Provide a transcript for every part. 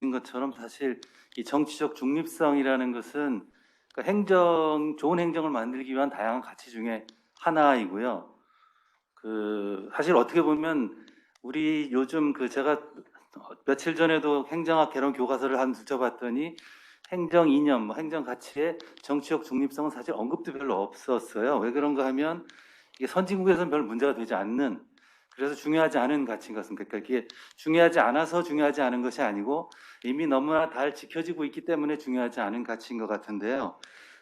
인 것처럼 사실 이 정치적 중립성이라는 것은 그 행정 좋은 행정을 만들기 위한 다양한 가치 중에 하나이고요. 그 사실 어떻게 보면 우리 요즘 그 제가 며칠 전에도 행정학 개론 교과서를 한 들춰봤더니 행정 이념, 뭐 행정 가치의 정치적 중립성은 사실 언급도 별로 없었어요. 왜 그런가 하면 이게 선진국에서는 별 문제가 되지 않는 그래서 중요하지 않은 가치인 것 같습니다. 그러니까 이게 중요하지 않아서 중요하지 않은 것이 아니고 이미 너무나 잘 지켜지고 있기 때문에 중요하지 않은 가치인 것 같은데요.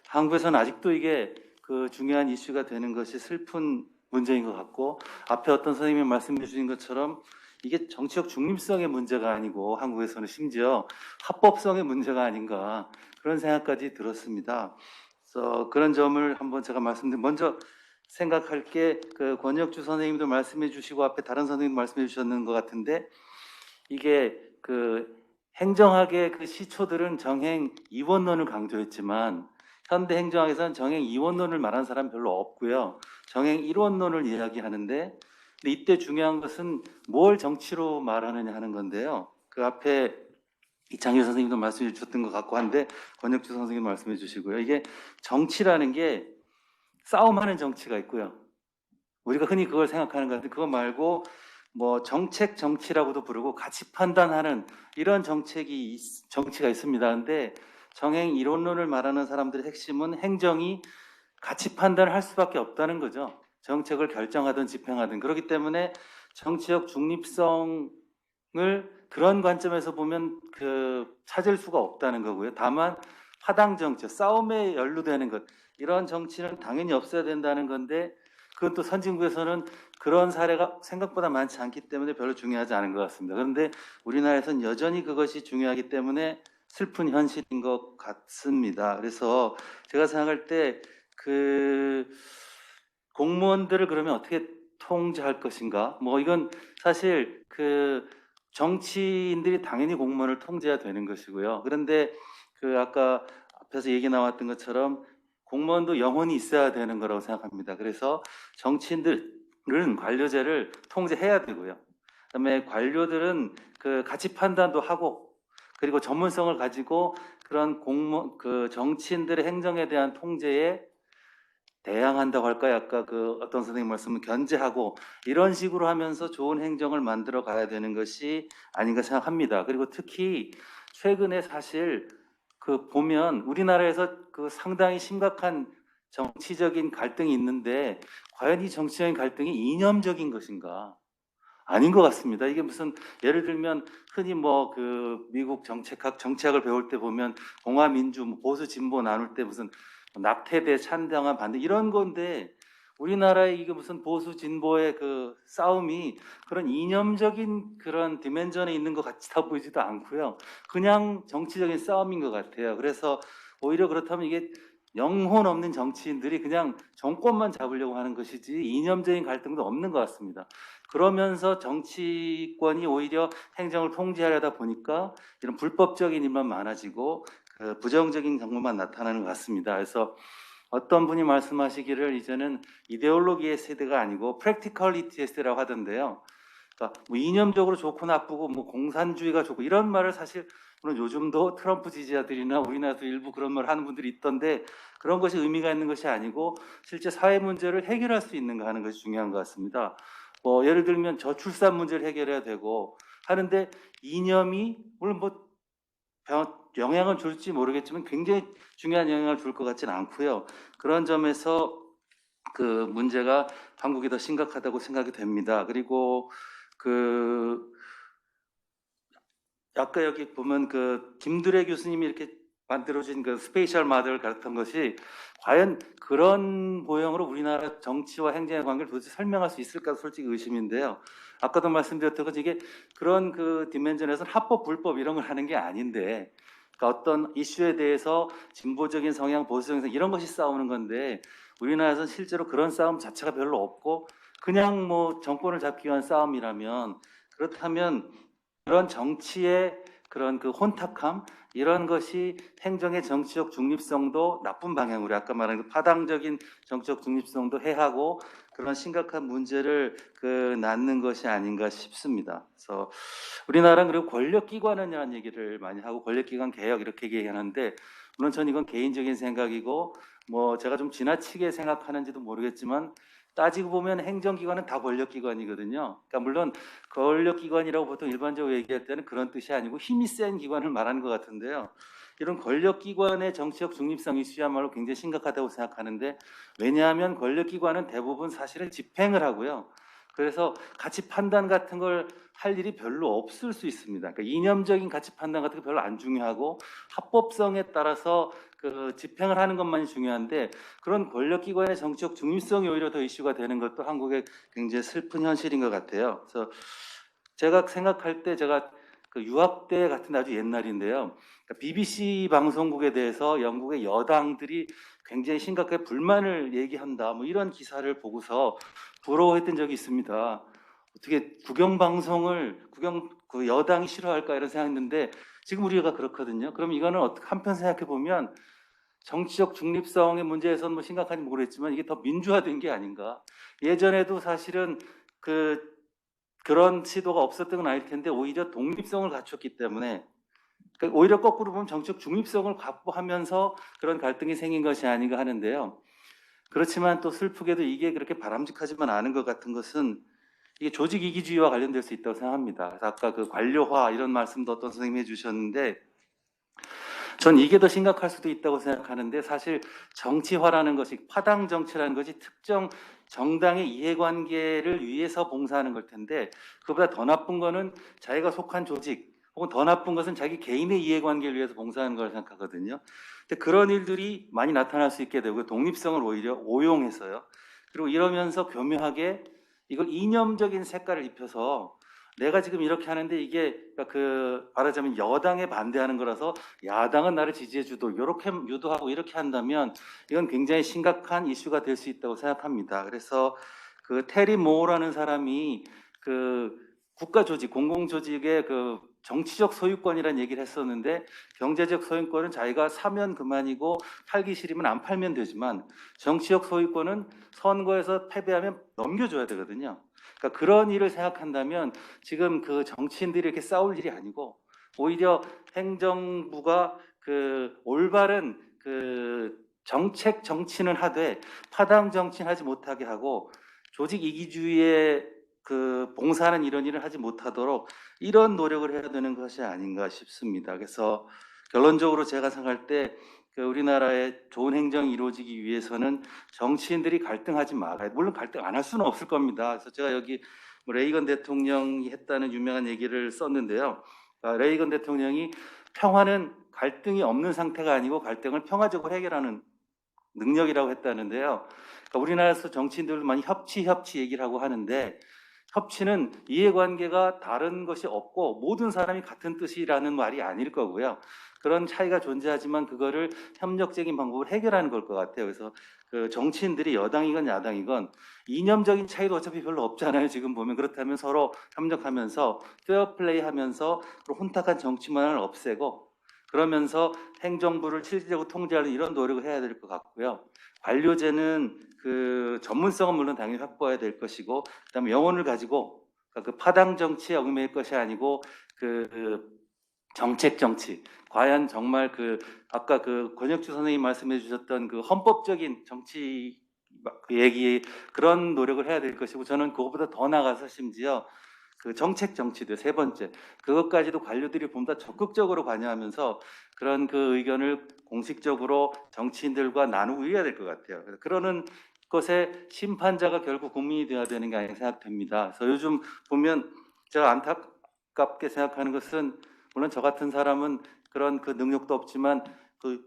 한국에서는 아직도 이게 그 중요한 이슈가 되는 것이 슬픈 문제인 것 같고 앞에 어떤 선생님이 말씀해 주신 것처럼 이게 정치적 중립성의 문제가 아니고 한국에서는 심지어 합법성의 문제가 아닌가 그런 생각까지 들었습니다. 그래서 그런 점을 한번 제가 말씀드린 먼저 생각할 게 그 권혁주 선생님도 말씀해 주시고 앞에 다른 선생님도 말씀해 주셨는 것 같은데 이게 그 행정학의 그 시초들은 정행 이원론을 강조했지만 현대 행정학에서는 정행 이원론을 말하는 사람 별로 없고요. 정행 일원론을 이야기하는데 이때 중요한 것은 뭘 정치로 말하느냐 하는 건데요. 그 앞에 이창규 선생님도 말씀해 주셨던 것 같고 한데 권혁주 선생님 말씀해 주시고요. 이게 정치라는 게 싸움하는 정치가 있고요. 우리가 흔히 그걸 생각하는 것 같은데 그거 말고 뭐 정책 정치라고도 부르고 가치 판단하는 이런 정책이 있- 정치가 있습니다. 근데 정행 이론론을 말하는 사람들의 핵심은 행정이 가치 판단을 할 수밖에 없다는 거죠. 정책을 결정하든 집행하든 그렇기 때문에 정치적 중립성을 그런 관점에서 보면 그 찾을 수가 없다는 거고요. 다만 파당 정치, 싸움에 연루되는 것 이런 정치는 당연히 없어야 된다는 건데 그건 또 선진국에서는 그런 사례가 생각보다 많지 않기 때문에 별로 중요하지 않은 것 같습니다. 그런데 우리나라에서는 여전히 그것이 중요하기 때문에 슬픈 현실인 것 같습니다. 그래서 제가 생각할 때 그 공무원들을 그러면 어떻게 통제할 것인가? 뭐 이건 사실 그 정치인들이 당연히 공무원을 통제해야 되는 것이고요. 그런데 그 아까 앞에서 얘기 나왔던 것처럼 공무원도 영혼이 있어야 되는 거라고 생각합니다. 그래서 정치인들은 관료제를 통제해야 되고요. 그다음에 관료들은 그 가치 판단도 하고 그리고 전문성을 가지고 그런 공무 그 정치인들의 행정에 대한 통제에 대항한다고 할까요? 아까 그 어떤 선생님 말씀은 견제하고 이런 식으로 하면서 좋은 행정을 만들어 가야 되는 것이 아닌가 생각합니다. 그리고 특히 최근에 사실 그 보면 우리나라에서 그 상당히 심각한 정치적인 갈등이 있는데 과연 이 정치적인 갈등이 이념적인 것인가? 아닌 것 같습니다. 이게 무슨 예를 들면 흔히 뭐 그 미국 정책학 정치학을 배울 때 보면 공화 민주 뭐 보수 진보 나눌 때 무슨 낙태대 찬당한 반대 이런 건데 우리나라의 이게 무슨 보수 진보의 그 싸움이 그런 이념적인 그런 디멘전에 있는 것 같아 보이지도 않고요. 그냥 정치적인 싸움인 것 같아요. 그래서 오히려 그렇다면 이게 영혼 없는 정치인들이 그냥 정권만 잡으려고 하는 것이지 이념적인 갈등도 없는 것 같습니다. 그러면서 정치권이 오히려 행정을 통제하려다 보니까 이런 불법적인 일만 많아지고 그 부정적인 정보만 나타나는 것 같습니다. 그래서 어떤 분이 말씀하시기를 이제는 이데올로기의 세대가 아니고 프랙티컬리티의 세대라고 하던데요. 그러니까 뭐 이념적으로 좋고 나쁘고 뭐 공산주의가 좋고 이런 말을 사실 물론 요즘도 트럼프 지지자들이나 우리나라도 일부 그런 말을 하는 분들이 있던데 그런 것이 의미가 있는 것이 아니고 실제 사회 문제를 해결할 수 있는가 하는 것이 중요한 것 같습니다. 뭐 예를 들면 저출산 문제를 해결해야 되고 하는데 이념이 물론 뭐 병- 영향을 줄지 모르겠지만 굉장히 중요한 영향을 줄 것 같지는 않고요. 그런 점에서 그 문제가 한국이 더 심각하다고 생각이 됩니다. 그리고 그 아까 여기 보면 그 김두래 교수님이 이렇게 만들어진 그 스페이셜 마드를 가르쳤던 것이 과연 그런 모형으로 우리나라 정치와 행정의 관계를 도대체 설명할 수 있을까 솔직히 의심인데요. 아까도 말씀드렸던 것이 이게 그런 그 디멘전에서는 합법 불법 이런 걸 하는 게 아닌데 그러니까 어떤 이슈에 대해서 진보적인 성향, 보수적인 성향 이런 것이 싸우는 건데 우리나라에서는 실제로 그런 싸움 자체가 별로 없고 그냥 뭐 정권을 잡기 위한 싸움이라면 그렇다면 그런 정치의 그런 그 혼탁함 이런 것이 행정의 정치적 중립성도 나쁜 방향으로 아까 말한 그 파당적인 정치적 중립성도 해하고 그런 심각한 문제를 그 낳는 것이 아닌가 싶습니다. 그래서 우리나라는 그리고 권력기관이라는 얘기를 많이 하고 권력기관 개혁 이렇게 얘기하는데 물론 전 이건 개인적인 생각이고 뭐 제가 좀 지나치게 생각하는지도 모르겠지만 따지고 보면 행정기관은 다 권력기관이거든요. 그러니까 물론 권력기관이라고 보통 일반적으로 얘기할 때는 그런 뜻이 아니고 힘이 센 기관을 말하는 것 같은데요. 이런 권력기관의 정치적 중립성 이슈야말로 굉장히 심각하다고 생각하는데 왜냐하면 권력기관은 대부분 사실은 집행을 하고요. 그래서 가치 판단 같은 걸 할 일이 별로 없을 수 있습니다. 그러니까 이념적인 가치 판단 같은 거 별로 안 중요하고 합법성에 따라서 그 집행을 하는 것만이 중요한데 그런 권력기관의 정치적 중립성이 오히려 더 이슈가 되는 것도 한국의 굉장히 슬픈 현실인 것 같아요. 그래서 제가 생각할 때 제가 그 유학 때 같은 아주 옛날인데요. 그러니까 BBC 방송국에 대해서 영국의 여당들이 굉장히 심각하게 불만을 얘기한다. 뭐 이런 기사를 보고서 부러워했던 적이 있습니다. 어떻게 국영 방송을 국영 그 여당이 싫어할까 이런 생각했는데 지금 우리가 그렇거든요. 그럼 이거는 어떻게 한편 생각해 보면 정치적 중립성의 문제에서는 뭐 심각한지 모르겠지만 이게 더 민주화된 게 아닌가. 예전에도 사실은 그 그런 시도가 없었던 건 아닐 텐데 오히려 독립성을 갖췄기 때문에 그러니까 오히려 거꾸로 보면 정치적 중립성을 확보하면서 그런 갈등이 생긴 것이 아닌가 하는데요. 그렇지만 또 슬프게도 이게 그렇게 바람직하지만 않은 것 같은 것은 이게 조직 이기주의와 관련될 수 있다고 생각합니다. 아까 그 관료화 이런 말씀도 어떤 선생님이 해주셨는데 전 이게 더 심각할 수도 있다고 생각하는데 사실 정치화라는 것이 파당 정치라는 것이 특정 정당의 이해관계를 위해서 봉사하는 걸 텐데 그보다 더 나쁜 거는 자기가 속한 조직 혹은 더 나쁜 것은 자기 개인의 이해관계를 위해서 봉사하는 걸 생각하거든요. 근데 그런 일들이 많이 나타날 수 있게 되고 독립성을 오히려 오용해서요. 그리고 이러면서 교묘하게 이걸 이념적인 색깔을 입혀서 내가 지금 이렇게 하는데 이게 그러니까 그 말하자면 여당에 반대하는 거라서 야당은 나를 지지해 주도 이렇게 유도하고 이렇게 한다면 이건 굉장히 심각한 이슈가 될 수 있다고 생각합니다. 그래서 그 테리 모어라는 사람이 그 국가 조직, 공공 조직의 그 정치적 소유권이라는 얘기를 했었는데 경제적 소유권은 자기가 사면 그만이고 팔기 싫으면 안 팔면 되지만 정치적 소유권은 선거에서 패배하면 넘겨줘야 되거든요. 그러니까 그런 일을 생각한다면 지금 그 정치인들이 이렇게 싸울 일이 아니고 오히려 행정부가 그 올바른 그 정책 정치는 하되 파당 정치는 하지 못하게 하고 조직 이기주의에 그 봉사하는 이런 일을 하지 못하도록 이런 노력을 해야 되는 것이 아닌가 싶습니다. 그래서 결론적으로 제가 생각할 때그 우리나라의 좋은 행정이 이루어지기 위해서는 정치인들이 갈등하지 말아야 물론 갈등 안 할 수는 없을 겁니다. 그래서 제가 여기 뭐 레이건 대통령이 했다는 유명한 얘기를 썼는데요. 아, 레이건 대통령이 평화는 갈등이 없는 상태가 아니고 갈등을 평화적으로 해결하는 능력이라고 했다는데요. 그러니까 우리나라에서 정치인들도 많이 협치 협치 얘기를 하고 하는데 협치는 이해관계가 다른 것이 없고 모든 사람이 같은 뜻이라는 말이 아닐 거고요. 그런 차이가 존재하지만 그거를 협력적인 방법으로 해결하는 걸 것 같아요. 그래서 그 정치인들이 여당이건 야당이건 이념적인 차이도 어차피 별로 없잖아요. 지금 보면 그렇다면 서로 협력하면서 페어플레이 하면서 혼탁한 정치만을 없애고 그러면서 행정부를 실질적으로 통제하는 이런 노력을 해야 될 것 같고요. 관료제는 그 전문성은 물론 당연히 확보해야 될 것이고 그다음에 영혼을 가지고 그러니까 그 파당 정치에 얽매일 것이 아니고 그, 그 정책 정치 과연 정말 그 아까 그 권혁주 선생님 말씀해 주셨던 그 헌법적인 정치 그 얘기 그런 노력을 해야 될 것이고 저는 그것보다 더 나가서 심지어 그 정책 정치들 세 번째 그것까지도 관료들이 보다 적극적으로 관여하면서 그런 그 의견을 공식적으로 정치인들과 나누고 해야 될 것 같아요. 그러는 것에 심판자가 결국 국민이 되어야 되는 게 아닌가 생각됩니다. 그래서 요즘 보면 제가 안타깝게 생각하는 것은 물론 저 같은 사람은 그런 그 능력도 없지만 그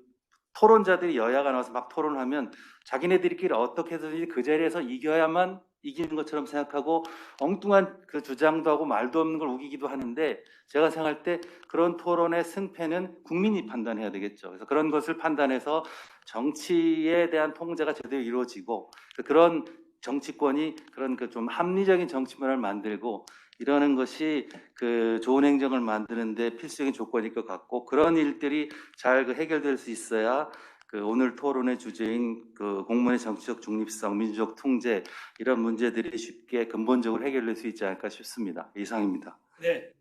토론자들이 여야가 나와서 막 토론하면 자기네들끼리 어떻게 해서든지 그 자리에서 이겨야만 이기는 것처럼 생각하고 엉뚱한 그 주장도 하고 말도 없는 걸 우기기도 하는데 제가 생각할 때 그런 토론의 승패는 국민이 판단해야 되겠죠. 그래서 그런 것을 판단해서 정치에 대한 통제가 제대로 이루어지고 그런 정치권이 그런 그 좀 합리적인 정치 문화를 만들고 이러는 것이 그 좋은 행정을 만드는데 필수적인 조건일 것 같고 그런 일들이 잘 그 해결될 수 있어야 그 오늘 토론의 주제인 그 공무원의 정치적 중립성, 민주적 통제 이런 문제들이 쉽게 근본적으로 해결될 수 있지 않을까 싶습니다. 이상입니다. 네.